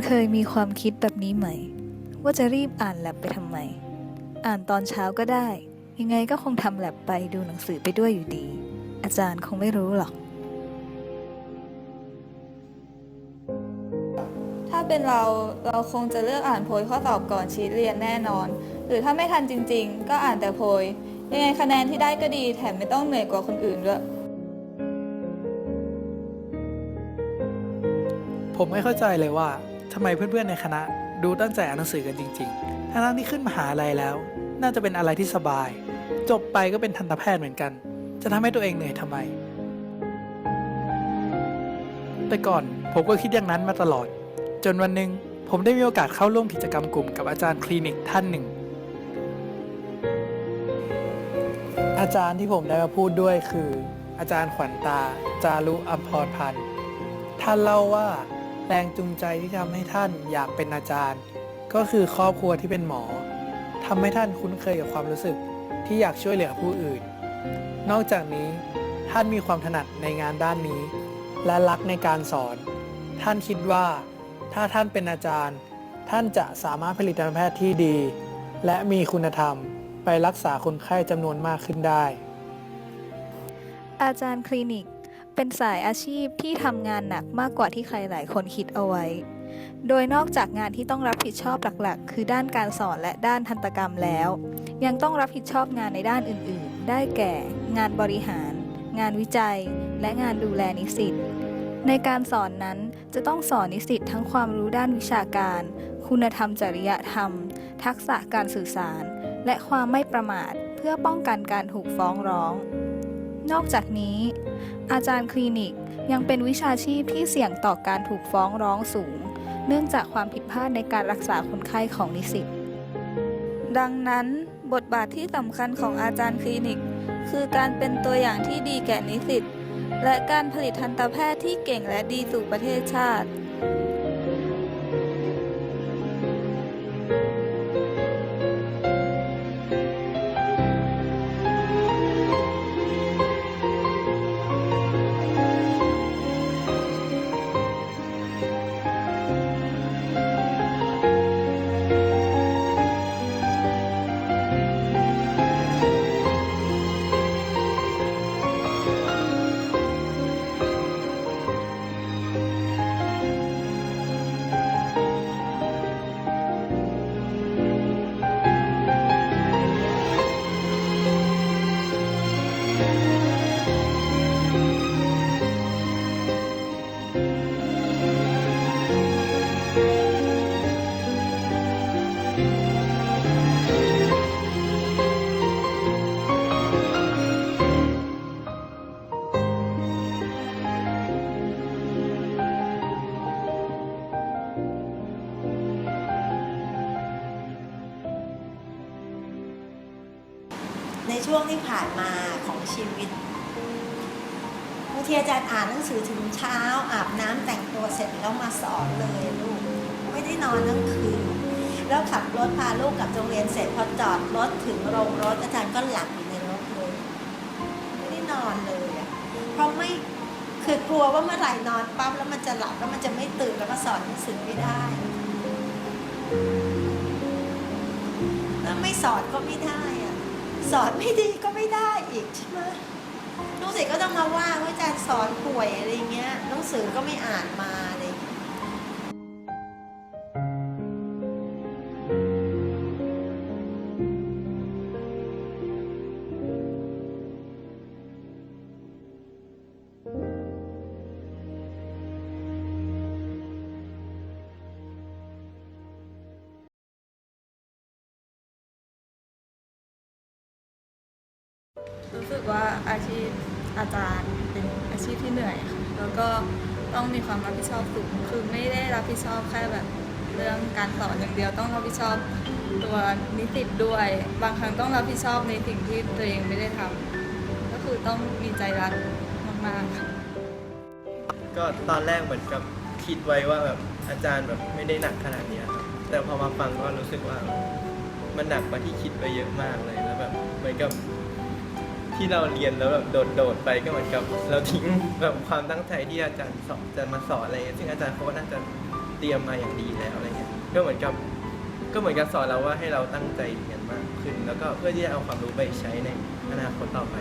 คุณเคยมีความคิดแบบนี้ไหม ว่าจะรีบอ่านแลบไปทำไม อ่านตอนเช้าก็ได้ ยังไงก็คงทำแลบไปดูหนังสือไปด้วยอยู่ดี อาจารย์คงไม่รู้หรอก ถ้าเป็นเราเราคงจะเลือกอ่านโพยข้อสอบก่อนชีทเรียนแน่นอน หรือถ้าไม่ทันจริง ๆ ก็อ่านแต่โพย ยังไงคะแนนที่ได้ก็ดีแถมไม่ต้องเหนื่อยกว่าคนอื่นด้วยผมไม่เข้าใจเลยว่า ทำไมเพื่อนๆในคณะดูตั้งใจอ่านหนังสือกันจริงๆทั้งที่ขึ้นมหาลัยแล้ว น่าจะเป็นอะไรที่สบาย จบไปก็เป็นทันตแพทย์เหมือนกัน จะทำให้ตัวเองเหนื่อยทำไม แต่ก่อนผมก็คิดอย่างนั้นมาตลอด จนวันหนึ่งผมได้มีโอกาสเข้าร่วมกิจกรรมกลุ่มกับอาจารย์คลินิกท่านหนึ่ง อาจารย์ที่ผมได้มาพูดด้วยคือ อาจารย์ขวัญตา จารุอัมพรพันธ์ท่านเล่าว่า แรงจูงใจที่ทำให้ท่านอยากเป็นอาจารย์ ก็คือครอบครัวที่เป็นหมอทำให้ท่านคุ้นเคยกับความรู้สึกที่อยากช่วยเหลือผู้อื่น นอกจากนี้ท่านมีความถนัดในงานด้านนี้ และรักในการสอน ท่านคิดว่า ถ้าท่านเป็นอาจารย์ ท่านจะสามารถผลิตแพทย์ที่ดี และมีคุณธรรมไปรักษาคนไข้จำนวนมากขึ้นได้ อาจารย์คลินิก เป็นสายอาชีพที่ทำงานหนักมากกว่าที่ใครหลายคนคิดเอาไว้ โดยนอกจากงานที่ต้องรับผิดชอบหลักๆ คือด้านการสอนและด้านทันตกรรมแล้ว ยังต้องรับผิดชอบงานในด้านอื่นๆ ได้แก่ งานบริหาร งานวิจัย และงานดูแลนิสิต ในการสอนนั้นจะต้องสอนนิสิตทั้งความรู้ด้านวิชาการ คุณธรรมจริยธรรม ทักษะการสื่อสาร และความไม่ประมาท เพื่อป้องกันการถูกฟ้องร้อง นอกจากนี้ อาจารย์คลินิกยังเป็นวิชาชีพที่เสี่ยงต่อการถูกฟ้องร้องสูง เนื่องจากความผิดพลาดในการรักษาคนไข้ของนิสิต ดังนั้นบทบาทที่สำคัญของอาจารย์คลินิก คือการเป็นตัวอย่างที่ดีแก่นิสิตและการผลิตทันตแพทย์ที่เก่งและดีสู่ประเทศชาติ ช่วงที่ผ่านมาของชีวิตบางทีอาจารย์อ่านหนังสือถึงเช้า อาบน้ำแต่งตัวเสร็จแล้วมาสอนเลยลูก ไม่ได้นอนทั้งคืน แล้วขับรถพาลูกกลับโรงเรียนเสร็จพอจอดรถถึงโรงรถอาจารย์ก็หลับอยู่ในรถเลยไม่ได้นอนเลยอะเพราะไม่คือกลัวว่าเมื่อไหร่นอนปั๊บแล้วมันจะหลับแล้วมันจะไม่ตื่นแล้วก็สอนหนังสือไม่ได้แล้วไม่สอนก็ไม่ได้ สอนไม่ดีก็ไม่ได้อีกใช่ไหมลูกศิษย์ก็ต้องมาว่าว่าอาจารย์สอนป่วยอะไรเงี้ยหนังสือก็ไม่อ่านมา กว่าอาชีพอาจารย์เป็นอาชีพที่เหนื่อยค่ะแล้วก็ต้องมีความรับผิดชอบสูง คือไม่ได้รับผิดชอบแค่แบบเรื่องการสอนอย่างเดียวต้องรับผิดชอบตัวนิสิตด้วย บางครั้งต้องรับผิดชอบในสิ่งที่ตัวเองไม่ได้ทำก็คือต้องมีใจรักมากๆค่ะ ก็ตอนแรกเหมือนกับคิดไว้ว่าแบบอาจารย์แบบไม่ได้หนักขนาดเนี้ยครับแต่พอมาฟังก็รู้สึกว่า มันหนักกว่าที่คิดไปเยอะมากเลยแล้วแบบเหมือนกับ ที่เราเรียนแล้วแบบโดดๆไปก็เหมือนกับเราทิ้งแบบความตั้งใจที่อาจารย์สอนจะมาสอนอะไรเงี้ยซึ่งอาจารย์เขาก็น่าจะเตรียมมาอย่างดีแล้วอะไรเงี้ยก็เหมือนกับก็เหมือนกับสอนเราว่าให้เราตั้งใจเรียนมากขึ้น แล้วก็เพื่อที่จะเอาความรู้ไปใช้ในอนาคตต่อไป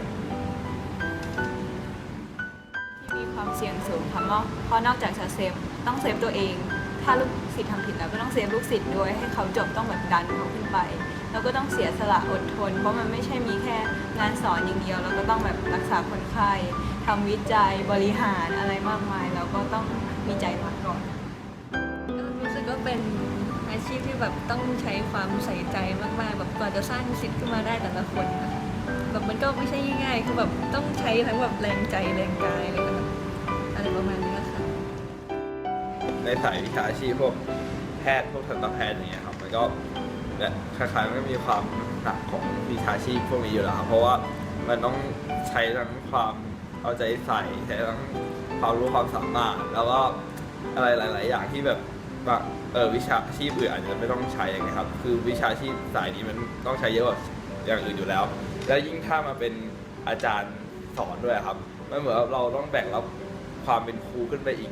ที่มีความเสี่ยงสูงค่ะเพราะเพราะนอกจากจะเซฟต้องเซฟตัวเอง ถ้าลูกศิษย์ทำผิดแล้วก็ต้องเซฟลูกศิษย์ด้วยให้เขาจบต้องแบบดันเขาขึ้นไป แล้วก็ต้องเสียสละอดทน เพราะมันไม่ใช่มีแค่งานสอนอย่างเดียว เราก็ต้องแบบรักษาคนไข้ทำวิจัยบริหารอะไรมากมาย เราก็ต้องมีใจรักก่อนก็รู้สึกว่าเป็นอาชีพที่แบบต้องใช้ความใส่ใจมากๆ แบบกว่าจะสร้างสิทธิ์ขึ้นมาได้แต่ละคนนะคะแบบมันก็ไม่ใช่ง่ายๆคือแบบต้องใช้ทั้งแบบแรงใจแรงกายเลยค่ะอะไรประมาณนี้ค่ะในสายวิชาชีพพวกแพทย์พวกทันตแพทย์อย่างเงี้ยครับมันก็ เนี่ยคล้ายๆมันก็มีความหนักของวิชาชีพพวกนี้อยู่แล้วครับเพราะว่ามันต้องใช้ทั้งความเอาใจใส่ใช้ทั้งความรู้ความสามารถ แล้วก็อะไรหลาย ๆ อย่างที่แบบว่าเออวิชาชีพอื่นอาจจะไม่ต้องใช้อย่างเงี้ยครับ คือวิชาชีพสายนี้มันต้องใช้เยอะกว่าอย่างอื่นอยู่แล้ว แล้วยิ่งถ้ามาเป็นอาจารย์สอนด้วยครับมันเหมือนว่าเราต้องแบ่งรับความเป็นครูขึ้นไปอีก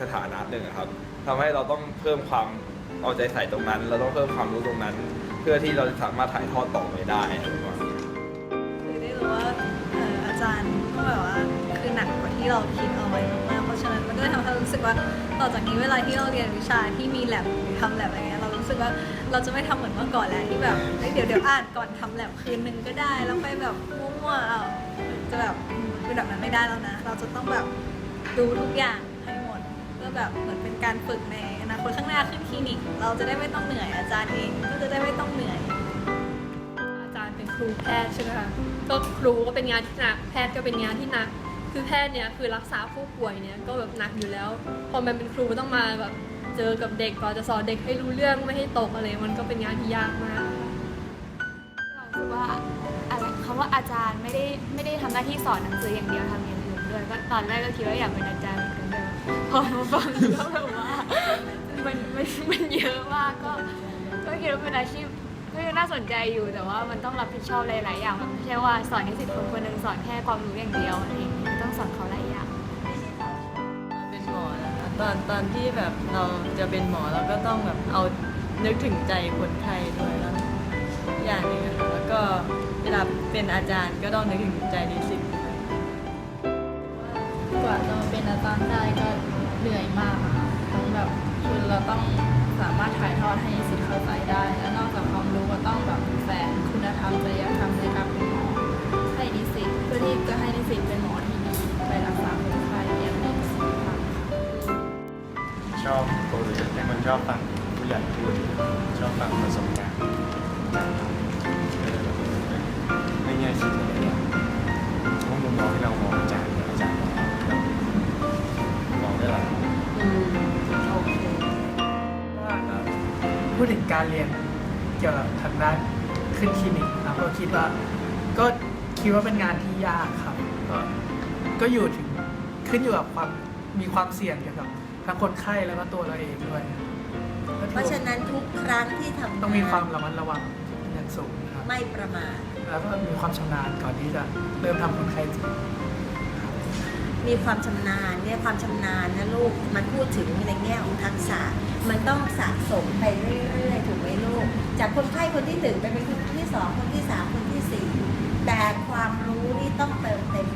สถานะหนึ่งอะครับทำให้เราต้องเพิ่มความ เอาใจใส่ตรงนั้น เราต้องเพิ่มความรู้ตรงนั้น เพื่อที่เราจะสามารถถ่ายทอดต่อไปได้อะไรประมาณนี้คือได้รู้ว่าอาจารย์ก็แบบว่าคือหนักกว่าที่เราคิดเอาไว้มากๆเพราะฉะนั้นมันก็เลยทำให้เรารู้สึกว่าต่อจากนี้เวลาที่เราเรียนวิชาที่มีแลบทำแลบอะไรเงี้ยเรารู้สึกว่าเราจะไม่ทำเหมือนเมื่อก่อนแล้วที่แบบเดี๋ยวเดี๋ยวอ่านก่อนทำแลบคืนนึงก็ได้แล้วไปแบบมั่วๆเอาจะแบบอืมคือแบบนั้นไม่ได้แล้วนะ เราจะต้องแบบดูทุกอย่างให้หมดเพื่อแบบเหมือนเป็นการฝึกใน อนาคตข้างหน้าขึ้นคลินิก เราจะได้ไม่ต้องเหนื่อยอาจารย์เองก็จะได้ไม่ต้องเหนื่อย อาจารย์เป็นครูแพทย์ใช่ไหมคะก็ครูก็เป็นงานที่หนักแพทย์ก็เป็นงานที่หนัก คือแพทย์เนี่ยคือรักษาผู้ป่วยเนี่ยก็แบบหนักอยู่แล้ว พอมันเป็นครูต้องมาแบบเจอกับเด็กก่อนจะสอนเด็กให้รู้เรื่องไม่ให้ตกอะไรมันก็เป็นงานที่ยากมากเรารู้สึกว่าอะไรคำว่าอาจารย์ไม่ได้ไม่ได้ทำหน้าที่สอนหนังสืออย่างเดียวทำอย่างอื่นด้วยก็ตอนแรกก็คิดว่าอยากเป็นอาจารย์เหมือนกันเลยพอมาฟังก็แบบว่า มันเยอะมากก็ก็คิดว่าเป็นอาชีพก็ยังน่าสนใจอยู่แต่ว่ามันต้องรับผิดชอบหลายๆอย่างมันไม่ใช่ว่าสอนนิสิตคนคนหนึ่งสอนแค่ความรู้อย่างเดียวอะไรอย่างเงี้ยต้องสอนเขาหลายอย่าง เป็นหมอนะคะตอนตอนที่แบบเราจะเป็นหมอเราก็ต้องแบบเอานึกถึงใจคนไข้ด้วยแล้วอย่างหนึงนะคะแล้วก็เวลาเป็นอาจารย์ก็ต้องนึกถึงใจนิสิตด้วยกว่าจะมาเป็นอาจารย์ได้ก็เหนื่อยมากอะค่ะทั้งแบบ คือเราต้องสามารถถ่ายทอดให้สิทธิ์เข้าใจได้ และนอกจากความรู้ก็ต้องแบบแฝงคุณธรรมจริยธรรมในการเป็นหมอให้นิสิตเพื่อที่จะให้นิสิตเป็นหมอที่ดีไปรักษาคนไข้อย่างมีประสิทธิภาพชอบตัวเรียนเป็นคนชอบฟัง พูดถึงการเรียนเกี่ยวกับทางด้านขึ้นคลินิกนะครับก็คิดว่าก็คิดว่าเป็นงานที่ยากครับก็ก็อยู่ถึงขึ้นอยู่กับความมีความเสี่ยงเกี่ยวกับทั้งคนไข้แล้วก็ตัวเราเองด้วยก็ถือเพราะฉะนั้นทุกครั้งที่ทำต้องมีความงนระมัดระวังอย่างสูงนะครับไม่ประมาทแล้วก็มีความชำนาญก่อนที่จะเริ่มทำคนไข้จริงมีความชำนาญเนี่ยความชำนาญนะลูกมันพูดถึงในแง่ของทักษะ มันต้องสะสมไปเรื่อยๆ ถูกไหมลูก จากคนไข้คนที่หนึ่งไปเป็นคนที่สองคนที่สามคนที่สี่แต่ความรู้นี่ต้องเติมเต็ม